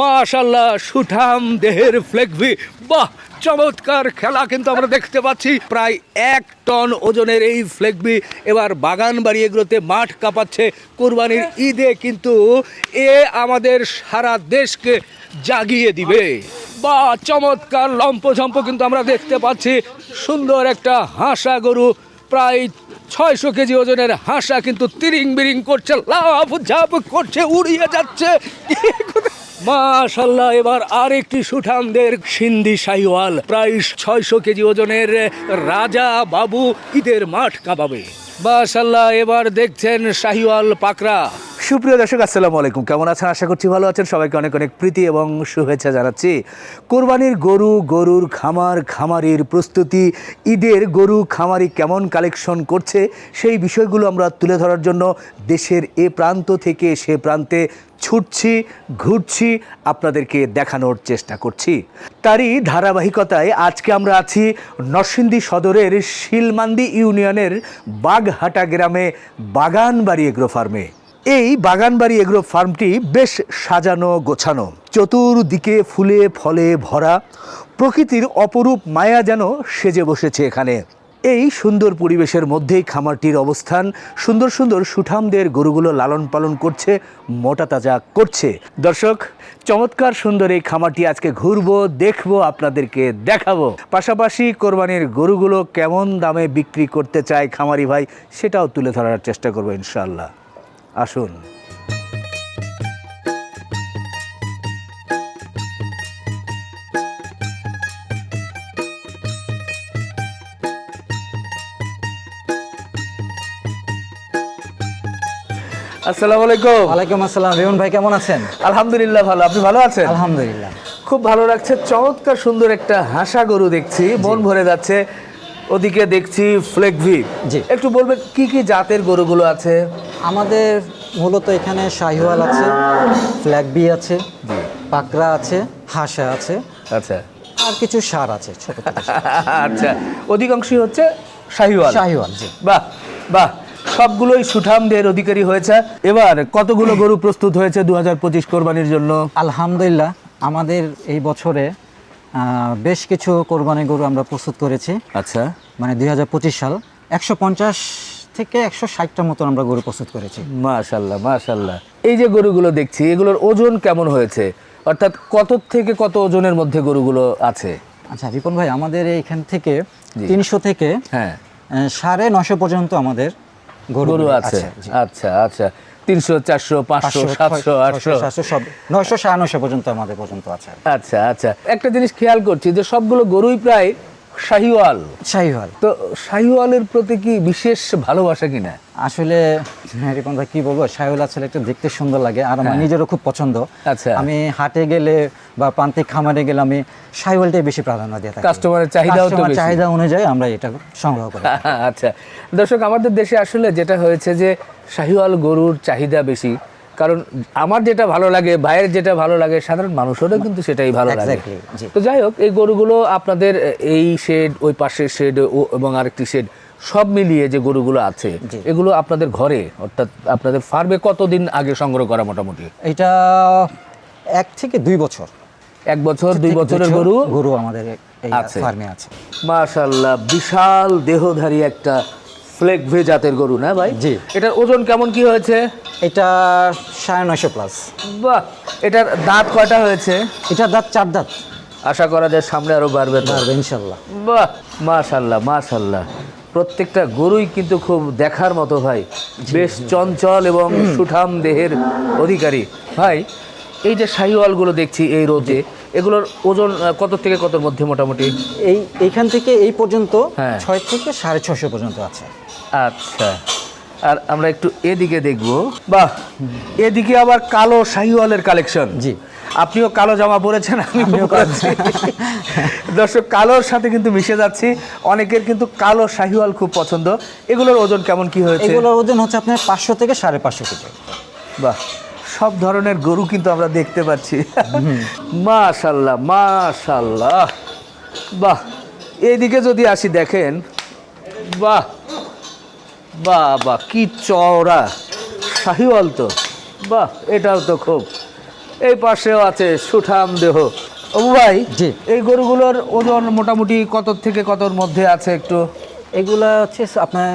মাশাল্লাহ সুঠাম দেহের ফ্লেগভি বাহ, চমৎকার খেলা কিন্তু আমরা দেখতে পাচ্ছি। প্রায় এক টন ওজনের এই ফ্লেগবি এবার বাগান বাড়ি এগুলোতে মাঠ কাঁপাচ্ছে কোরবানির ঈদে কিন্তু এ আমাদের সারা দেশকে জাগিয়ে দিবে। বা চমৎকার, লম্পঝম্প কিন্তু আমরা দেখতে পাচ্ছি। সুন্দর একটা হাসা গরু, প্রায় ছয়শো কেজি ওজনের হাঁসা কিন্তু তিরিং বিরিং করছে লাভ ঝাপ করছে, উড়িয়ে যাচ্ছে। মাশাল্লাহ এবার আরেকটি সুঠামদের সিন্ধি শাহিওয়াল প্রায় ছয়শো কেজি ওজনের রাজা বাবু ঈদের মাঠ কাঁপাবে। মাশাল্লাহ এবার দেখছেন শাহিওয়াল পাকরা সুপ্রিয় দর্শক, আসসালামু আলাইকুম। কেমন আছেন? আশা করছি ভালো আছেন। সবাইকে অনেক অনেক প্রীতি এবং শুভেচ্ছা জানাচ্ছি। কোরবানির গরু, গরুর খামার, খামারির প্রস্তুতি, ঈদের গরু, খামারি কেমন কালেকশন করছে, সেই বিষয়গুলো আমরা তুলে ধরার জন্য দেশের এ প্রান্ত থেকে সে প্রান্তে ছুটছি, ঘুরছি, আপনাদেরকে দেখানোর চেষ্টা করছি। তারই ধারাবাহিকতায় আজকে আমরা আছি নরসিংদী সদরের শিলমান্দি ইউনিয়নের বাগহাটা গ্রামে বাগানবাড়ি এগ্রো ফার্মে। এই বাগানবাড়ি এগ্রো ফার্মটি বেশ সাজানো, গোছানো। চতুর্দিকে ফুলে, ফলে ভরা। প্রকৃতির অপরূপ মায়া যেন সেজে বসেছে এখানে। এই সুন্দর পরিবেশের মধ্যেই খামারটির অবস্থান। সুন্দর সুন্দর সুঠামদের গরুগুলো লালন পালন করছে, মোটা তাজা করছে। দর্শক, চমৎকার সুন্দর এই খামারটি আজকে ঘুরবো, দেখব, আপনাদেরকে দেখাবো। পাশাপাশি কোরবানির গরুগুলো কেমন দামে বিক্রি করতে চায় খামারি ভাই, সেটাও তুলে ধরার চেষ্টা করব ইনশাল্লাহ আসুন। আসসালামু আলাইকুম। ওয়ালাইকুম আসসালাম। রিমন ভাই কেমন আছেন? আলহামদুলিল্লাহ ভালো। আপনি ভালো আছেন? আলহামদুলিল্লাহ। খুব ভালো লাগছে। চমৎকার সুন্দর একটা হাসা গরু দেখছি। মন ভরে যাচ্ছে। ওদিকে দেখছি ফ্লেগভি জি। একটু বলবেন কি কি জাতের গরুগুলো আছে? আমাদের মূলত এখানে শাহিওয়াল আছে ফ্ল্যাগ বি আছে পাকড়া আছে হাসা আছে আচ্ছা। আর কিছু সার আছে ছোট আচ্ছা অধিকাংশই হচ্ছে শাহিওয়াল। শাহিওয়াল জি। বাহ বাহ সবগুলোই সুঠামদের অধিকারী হয়েছে। এবার কতগুলো গরু প্রস্তুত হয়েছে দু হাজার পঁচিশ কোরবানির জন্য? আলহামদুলিল্লাহ আমাদের এই বছরে বেশ কিছু কোরবানি গরু আমরা প্রস্তুত করেছি। আচ্ছা। মানে দুই হাজার পঁচিশ সাল একশো পঞ্চাশ থেকে একশো ষাটটার মতন আমরা গরু প্রস্তুত করেছি। মাশাল্লাহ মাশাল্লাহ। এই যে গরুগুলো দেখছি এগুলোর ওজন কেমন হয়েছে? অর্থাৎ কত থেকে কত ওজনের মধ্যে গরুগুলো আছে? আচ্ছা রিপন ভাই আমাদের এইখান থেকে তিনশো থেকে হ্যাঁ। সাড়ে নশো পর্যন্ত আমাদের গরু গরু আছে। আচ্ছা আচ্ছা। তিনশো চারশো পাঁচশো সাতশো আটশো। সাতশো সব নয়শো সাড়ে নয়শো পর্যন্ত আমাদের পর্যন্ত আছে। আচ্ছা আচ্ছা। একটা জিনিস খেয়াল করছি যে সবগুলো গরুই প্রায় শাহিওয়াল। শাহিওয়াল। তো শাহিওয়ালের প্রতি কি বিশেষ ভালোবাসা কিনা আসলে হ্যাঁ, রিপন ভাই কি বলব? শাহিওয়াল আসলে একটু দেখতে সুন্দর লাগে আর আমার নিজেরও খুব পছন্দ। হ্যাঁ। আচ্ছা। আমি হাটে গেলে বা প্রান্তিক খামারে গেলে আমি শাহিওয়ালটাই বেশি প্রাধান্য দিয়ে থাকি। কাস্টমারের চাহিদাও তো চাহিদা অনুযায়ী আমরা এটা সংগ্রহ করি। আচ্ছা। দর্শক আমাদের দেশে আসলে যেটা হয়েছে যে শাহিওয়াল গরুর চাহিদা বেশি। কারণ আমার যেটা ভালো লাগে ভাইয়ের যেটা ভালো লাগে সাধারণ মানুষেরও কিন্তু সেটাই ভালো লাগে। তো যাই হোক এই গরুগুলো আপনাদের এই শেড ওই পাশের শেড এবং আরেকটি শেড সব মিলিয়ে যে গরুগুলো আছে এগুলো আপনাদের ঘরে অর্থাৎ আপনাদের ফার্মে কতদিন আগে সংগ্রহ করা মোটামুটি? এটা এক থেকে দুই বছর। এক বছর দুই বছরের গরু? গরু আমাদের। ফার্মে আছে। মাশাল্লাহ বিশাল দেহধারী একটা ফ্লেক ভে জাতের গরু না ভাই? জি। এটার ওজন কেমন কি হয়েছে? এটা সাড়ে নয়শো প্লাস বাহ! এটার দাঁত কয়টা হয়েছে? এটা দাঁত চার দাঁত। আশা করা যায় সামনে আরও বাড়বে পারবে ইনশাল্লাহ বাহ! মাশাল্লাহ মাশাল্লাহ প্রত্যেকটা গরুই কিন্তু খুব দেখার মতো ভাই। বেশ চঞ্চল এবং সুঠাম দেহের অধিকারী। ভাই এই যে শাহিওয়ালগুলো দেখছি এই রোদে এগুলোর ওজন কত থেকে কতর মধ্যে মোটামুটি? এই এইখান থেকে এই পর্যন্ত হ্যাঁ। ছয় থেকে সাড়ে ছশো পর্যন্ত আছে। আচ্ছা। আর আমরা একটু এদিকে দেখব। বাহ এদিকে আবার কালো শাহিওয়ালের কালেকশন। জি। আপনিও কালো জামা পরেছেন আমিও দর্শক কালোর সাথে কিন্তু মিশে যাচ্ছি। অনেকের কিন্তু কালো শাহিওয়াল খুব পছন্দ। এগুলোর ওজন কেমন কি হয়েছে? এগুলোর ওজন হচ্ছে আপনার পাঁচশো থেকে সাড়ে পাঁচশো কেজি। বাহ সব ধরনের গরু কিন্তু আমরা দেখতে পাচ্ছি। মাশাল্লাহ মাশাল্লাহ। বাহ এইদিকে যদি আসি দেখেন। বাহ বাহ বাহ কি চওড়া। শাহিওয়াল তো। বাহ এটাও তো খুব। এই পাশেও আছে সুঠাম দেহ। ভাই জি। এই গরুগুলোর ওজন মোটামুটি কত থেকে কতর মধ্যে আছে একটু? এগুলা হচ্ছে আপনার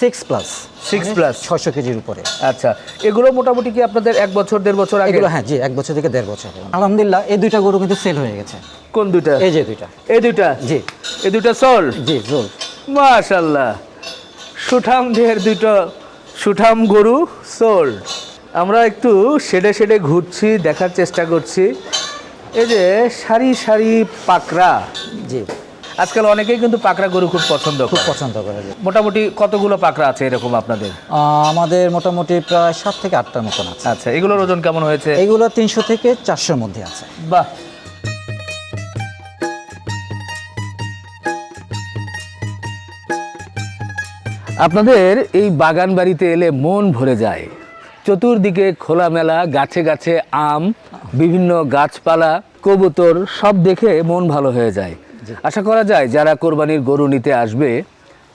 সিক্স প্লাস সিক্স প্লাস ছশো কেজির উপরে। আচ্ছা এগুলো মোটামুটি কি আপনাদের এক বছর দেড় বছর আগে? হ্যাঁ জি এক বছর থেকে দেড় বছর। আলহামদুলিল্লাহ এই দুইটা গরু কিন্তু সেল হয়ে গেছে। কোন দুইটা? এই যে দুইটা। এই দুইটা? জি। এই দুইটা সোল জি জোর মাশাল্লাহ। সুঠাম দেহের দুটো সুঠাম গরু সোল্ড আমরা একটু শেডে শেডে ঘুরছি দেখার চেষ্টা করছি। এই যে সারি সারি পাকরা জি। আজকাল অনেকেই কিন্তু পাকরা গরু খুব পছন্দ খুব পছন্দ করে মোটামুটি কতগুলো পাকরা আছে এরকম আপনাদের? আমাদের মোটামুটি প্রায় সাত থেকে আটটার মতন আছে। আচ্ছা এগুলোর ওজন কেমন হয়েছে? এইগুলো তিনশো থেকে চারশোর মধ্যে আছে। বাহ! আপনাদের এই বাগান বাড়িতে এলে মন ভরে যায়। চতুর্দিকে খোলামেলা গাছে গাছে আম বিভিন্ন গাছপালা কবুতর সব দেখে মন ভালো হয়ে যায়। আশা করা যায় যারা কোরবানির গরু নিতে আসবে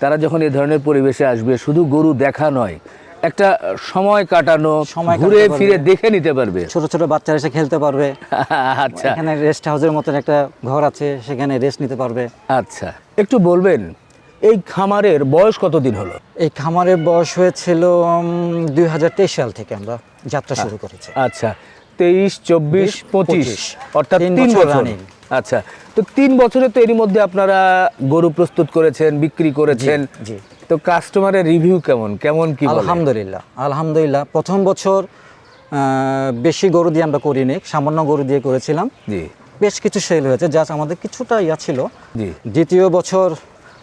তারা যখন এই ধরনের পরিবেশে আসবে শুধু গরু দেখা নয় একটা সময় কাটানো সময় ঘুরে ফিরে দেখে নিতে পারবে। ছোট ছোট বাচ্চারা এসে খেলতে পারবে। আচ্ছা। এখানে রেস্ট হাউসের মতন একটা ঘর আছে সেখানে রেস্ট নিতে পারবে। আচ্ছা। একটু বলবেন এই খামারের বয়স কতদিন হলো? এই খামারের বয়স হয়েছিল দুই হাজার তেইশ সাল থেকে আমরা যাত্রা শুরু করেছি। আচ্ছা তেইশ চব্বিশ পঁচিশ। অর্থাৎ তিন বছর আচ্ছা তো তিন বছরে তো এরই মধ্যে আপনারা গরু প্রস্তুত করেছেন বিক্রি করেছেন। জি। তো কাস্টমারের রিভিউ কেমন? কেমন কি আলহামদুলিল্লাহ আলহামদুলিল্লাহ। প্রথম বছর বেশি গরু দিয়ে আমরা করিনি সামান্য গরু দিয়ে করেছিলাম। জি। বেশ কিছু সেল হয়েছে জাস্ট আমাদের কিছুটা ইয়া ছিল। জি। দ্বিতীয় বছর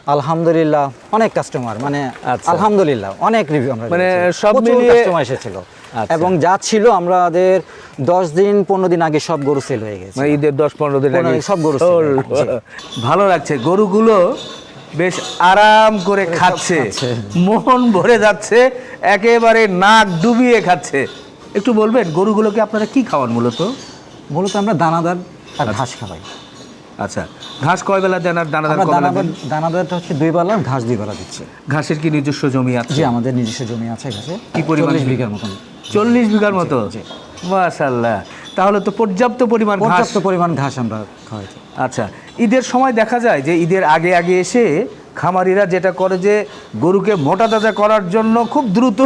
আলহামদুলিল্লাহ অনেক কাস্টমার মানে আচ্ছা। আলহামদুলিল্লাহ অনেক রিভিউ আমরা মানে সব মিলিয়ে- কাস্টমার এসেছিল। আচ্ছা। এবং যা ছিল আমাদের দশ দিন পনেরো দিন আগে সব গরু সেল হয়ে গেছে। মানে ঈদের দশ পনেরো দিন আগে। সব গরু সোল। ভালো লাগছে। গরুগুলো বেশ আরাম করে খাচ্ছে। খাচ্ছে। মন ভরে যাচ্ছে একেবারে নাক ডুবিয়ে খাচ্ছে। একটু বলবেন গরুগুলোকে আপনারা কি খাওয়ান মূলত? মূলত আমরা দানাদার আর ঘাস খাওয়াই। আচ্ছা ঘাস কয় বেলা দেন আর দানাদার দানাদার দেন? দানাদারটা হচ্ছে দুই বেলা ঘাস দুই বেলা দিচ্ছে। ঘাসের কি নিজস্ব জমি আছে? জি আমাদের নিজস্ব জমি আছে ঘাসে। কি পরিমাণ? চল্লিশ বিঘার মতন। চল্লিশ বিঘার মতো? মাশাল্লাহ তাহলে তো পর্যাপ্ত পরিমাণ পর্যাপ্ত পরিমাণ ঘাস আমরা খাওয়াই আচ্ছা ঈদের সময় দেখা যায় যে ঈদের আগে আগে এসে খামারিরা যেটা করে যে গরুকে মোটা তাজা করার জন্য খুব দ্রুত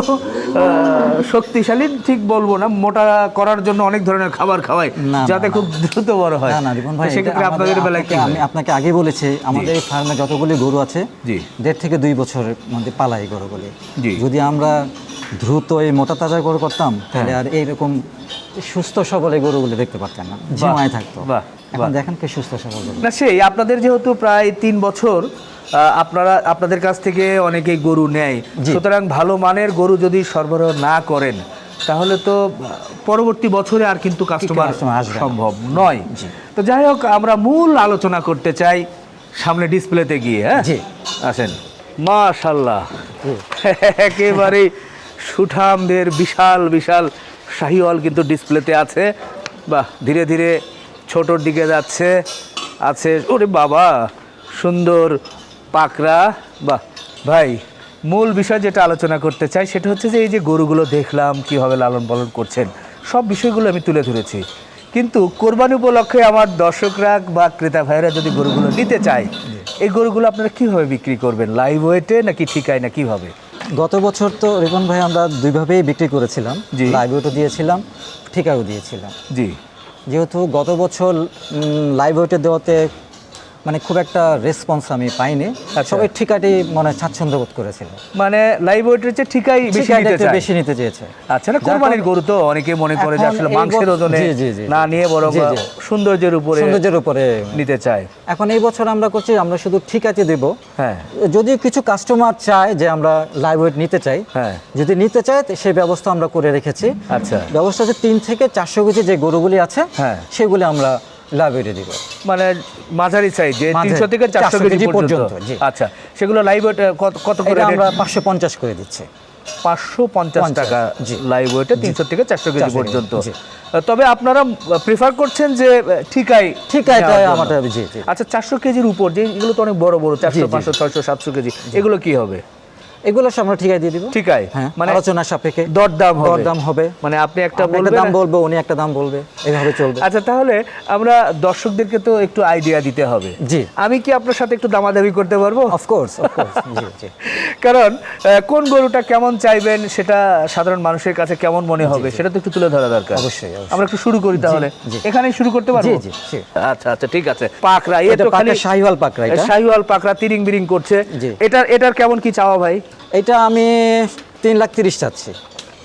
শক্তিশালী ঠিক বলব না মোটা করার জন্য অনেক ধরনের খাবার খাওয়ায় যাতে খুব দ্রুত বড় হয়। না রিপন ভাই সেক্ষেত্রে আপনাদের বেলায় আমি আপনাকে আগে বলেছি আমাদের এই ফার্মে যতগুলি গরু আছে জি। দেড় থেকে দুই বছরের মধ্যে পালাই গরুগুলি। যদি আমরা দ্রুত এই মোটা তাজা গরু করতাম তাহলে হ্যাঁ। আর এইরকম সুস্থ সবল এই গরুগুলি দেখতে পারতেন না। জিমায় থাকতো। এখন দেখেন কি সুস্থ সবল না সেই আপনাদের যেহেতু প্রায় তিন বছর আপনারা আপনাদের কাছ থেকে অনেকেই গরু নেয়। সুতরাং ভালো মানের গরু যদি সরবরাহ না করেন তাহলে তো পরবর্তী বছরে আর কিন্তু কাস্টমার। সম্ভব নয়। তো যাই হোক আমরা মূল আলোচনা করতে চাই সামনে ডিসপ্লেতে গিয়ে হ্যাঁ। আসেন। মাশাল্লাহ। একেবারে সুঠামদের বিশাল বিশাল শাহিওয়াল কিন্তু ডিসপ্লেতে আছে। বাহ ধীরে ধীরে ছোটোর দিকে যাচ্ছে আছে ওরে বাবা সুন্দর পাকরা বাহ ভাই মূল বিষয় যেটা আলোচনা করতে চাই সেটা হচ্ছে যে এই যে গরুগুলো দেখলাম কীভাবে লালন পালন করছেন সব বিষয়গুলো আমি তুলে ধরেছি। কিন্তু কোরবানি উপলক্ষে আমার দর্শকরা বা ক্রেতা ভাইরা যদি গরুগুলো নিতে চায় এই গরুগুলো আপনারা কীভাবে বিক্রি করবেন? লাইভ ওয়েটে নাকি ঠিকায় না কীভাবে? গত বছর তো রিপন ভাই আমরা দুইভাবেই বিক্রি করেছিলাম। জি। লাইভওয়েটও দিয়েছিলাম ঠিকাও দিয়েছিলাম। জি। যেহেতু গত বছর লাইভ ওয়েটে দেওয়াতে মানে খুব একটা রেসপন্স আমি পাইনি। আচ্ছা। সবাই ঠিকাটি মনে স্বাচ্ছন্দ্য বোধ করেছিল। মানে লাইভ ওয়েটের চেয়ে ঠিকাই বেশি নিতে চায়। বেশি নিতে চেয়েছে। আচ্ছা না কোরবানির গরু তো অনেকে মনে করে যে এখন আসলে এই মাংসের বছর- ওজনে। না নিয়ে বরং। সৌন্দর্যের উপরে সৌন্দর্যের উপরে নিতে চায়। এখন এই বছর আমরা করছি আমরা শুধু ঠিকাতে দেব। হ্যাঁ। যদি কিছু কাস্টমার চায় যে আমরা লাইভ ওয়েট নিতে চাই হ্যাঁ। যদি নিতে চায় সেই ব্যবস্থা আমরা করে রেখেছি। আচ্ছা। ব্যবস্থা হচ্ছে তিন থেকে চারশো কেজি যে গরুগুলি আছে হ্যাঁ। সেগুলি আমরা দিব। মানে মাঝারি সাইজ তিনশো থেকে চারশো কেজি পর্যন্ত। আচ্ছা সেগুলো কত করে আমরা পাঁচশো পঞ্চাশ করে দিচ্ছি। পাঁচশো পঞ্চাশ টাকা। লাইভ ওয়েটে তিনশো থেকে চারশো কেজি পর্যন্ত। তবে আপনারা প্রিফার করছেন যে ঠিকাই ঠিকায় আমাদের আচ্ছা চারশো কেজির উপর যে এগুলো তো অনেক বড় বড় চারশো পাঁচশো ছয়শো সাতশো কেজি এগুলো কি হবে? এগুলো সব আমরা ঠিকায় দিয়ে দিব। ঠিক আছে হ্যাঁ মানে আলোচনা সাপেক্ষে দরদাম হবে। দরদাম হবে। মানে আপনি একটা বলবেন দাম বলব উনি একটা দাম বলবে এইভাবে চলবে। আচ্ছা তাহলে আমরা দর্শকদেরকে তো একটু আইডিয়া দিতে হবে। জি। আমি কি আপনার সাথে একটু দামাদামি করতে পারব? অফকোর্স অফকোর্স জি জি। কারণ কোন গরুটা কেমন চাইবেন সেটা সাধারণ মানুষের কাছে কেমন মনে হবে সেটা তো একটু তুলে ধরা দরকার। অবশ্যই। আমরা একটু শুরু করি তাহলে। এখানেই শুরু করতে পারব? জি, জি। আচ্ছা আচ্ছা ঠিক আছে। পাকরা এটা তো খালি পাকা শাহিওয়াল পাকড়া এটা। শাহিওয়াল পাকরা তিরিং বিরিং করছে। এটার এটার কেমন কি চাওয়া ভাই? এটা আমি তিন লাখ তিরিশ চাচ্ছি।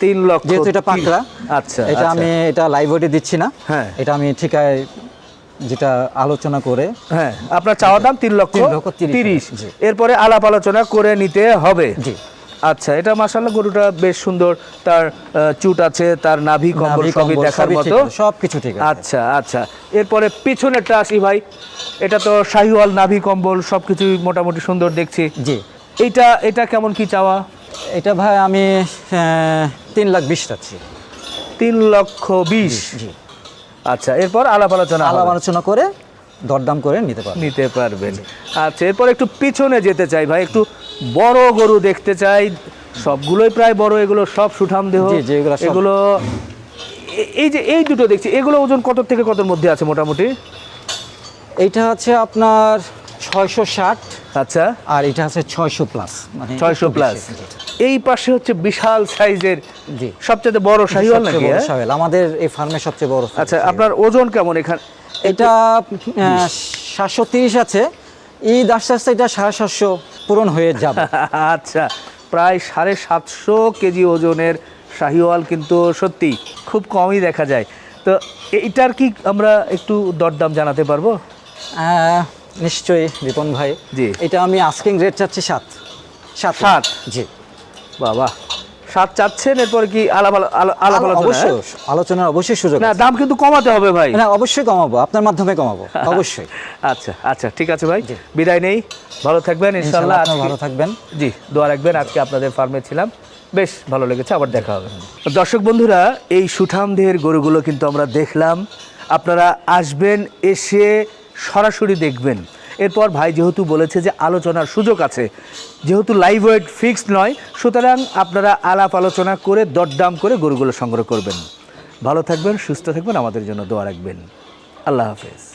তিন লক্ষ যেহেতু এটা পাকড়া আচ্ছা এটা আমি এটা লাইভ ওয়েটে দিচ্ছি না। হ্যাঁ। এটা আমি ঠিকায় যেটা আলোচনা করে হ্যাঁ আপনার চাওয়া দাম তিন লক্ষ তিরিশ এরপরে আলাপ আলোচনা করে নিতে হবে। জি। আচ্ছা এটা মাসাল্লাহ গরুটা বেশ সুন্দর তার চুট আছে তার নাভি কম্বল সবই দেখার মতো। সবকিছু ঠিক আছে। আচ্ছা আচ্ছা। এরপরে পিছনেরটা আসি ভাই এটা তো শাহিওয়াল নাভি কম্বল সবকিছুই মোটামুটি সুন্দর দেখছি। জি। এইটা এটা কেমন কি চাওয়া? এটা ভাই আমি তিন লাখ বিশ চাচ্ছি। তিন লক্ষ বিশ? জি আচ্ছা এরপর আলাপ আলোচনা আলাপ আলোচনা করে দরদাম করে নিতে পারব নিতে পারবেন। আচ্ছা এরপর একটু পিছনে যেতে চাই ভাই একটু বড় গরু দেখতে চাই। সবগুলোই প্রায় বড় এগুলো সব সুঠাম দেহ। এগুলো এই যে এই দুটো দেখছি এগুলো ওজন কত থেকে কতর মধ্যে আছে মোটামুটি? এইটা হচ্ছে আপনার ছয়শো ষাট। আচ্ছা। আর এটা আছে ছয়শো প্লাস মানে ছয়শো প্লাস। এই পাশে হচ্ছে বিশাল সাইজের জি। সবচেয়ে বড় শাহিওয়াল নাকি হ্যাঁ? শাহিওয়াল। আমাদের এই ফার্মের সবচেয়ে বড় আচ্ছা আপনার ওজন কেমন এখানে? এটা সাতশো তিরিশ আছে। ঈদ আস্তে আস্তে এটা সাড়ে সাতশো পূরণ হয়ে যাবে। আচ্ছা প্রায় সাড়ে সাতশো কেজি ওজনের শাহিওয়াল কিন্তু সত্যি খুব কমই দেখা যায়। তো এইটার কি আমরা একটু দরদাম জানাতে পারব? নিশ্চয়ই রিপন ভাই। জি। এটা আমি আস্কিং রেট চাচ্ছি সাত। সাত। সাত? জি। বাবা। সাত চাচ্ছেন এরপর কি আলাপ আলো- আলো- আলাপ আলোচনা, অবশ্যই হ্যাঁ? আলোচনার অবশ্যই সুযোগ না দাম কিন্তু কমাতে হবে ভাই। না অবশ্যই কমাবো আপনার মাধ্যমে কমাবো অবশ্যই। আচ্ছা আচ্ছা ঠিক আছে ভাই। বিদায় নেই ভালো থাকবেন ইনশাল্লাহ ইনশাআল্লাহ ভালো থাকবেন। জি দোয়া রাখবেন আজকে আপনাদের ফার্মে ছিলাম। বেশ ভালো লেগেছে আবার দেখা হবে। দর্শক বন্ধুরা এই সুঠাম দেহের গরুগুলো কিন্তু আমরা দেখলাম। আপনারা আসবেন এসে সরাসরি দেখবেন। এরপর ভাই যেহেতু বলেছে যে আলোচনার সুযোগ আছে, যেহেতু লাইভ ওয়েট ফিক্সড নয়, সুতরাং আপনারা আলাপ আলোচনা করে দরদাম করে গরুগুলো সংগ্রহ করবেন। ভালো থাকবেন, সুস্থ থাকবেন, আমাদের জন্য দোয়া রাখবেন। আল্লাহ হাফেজ।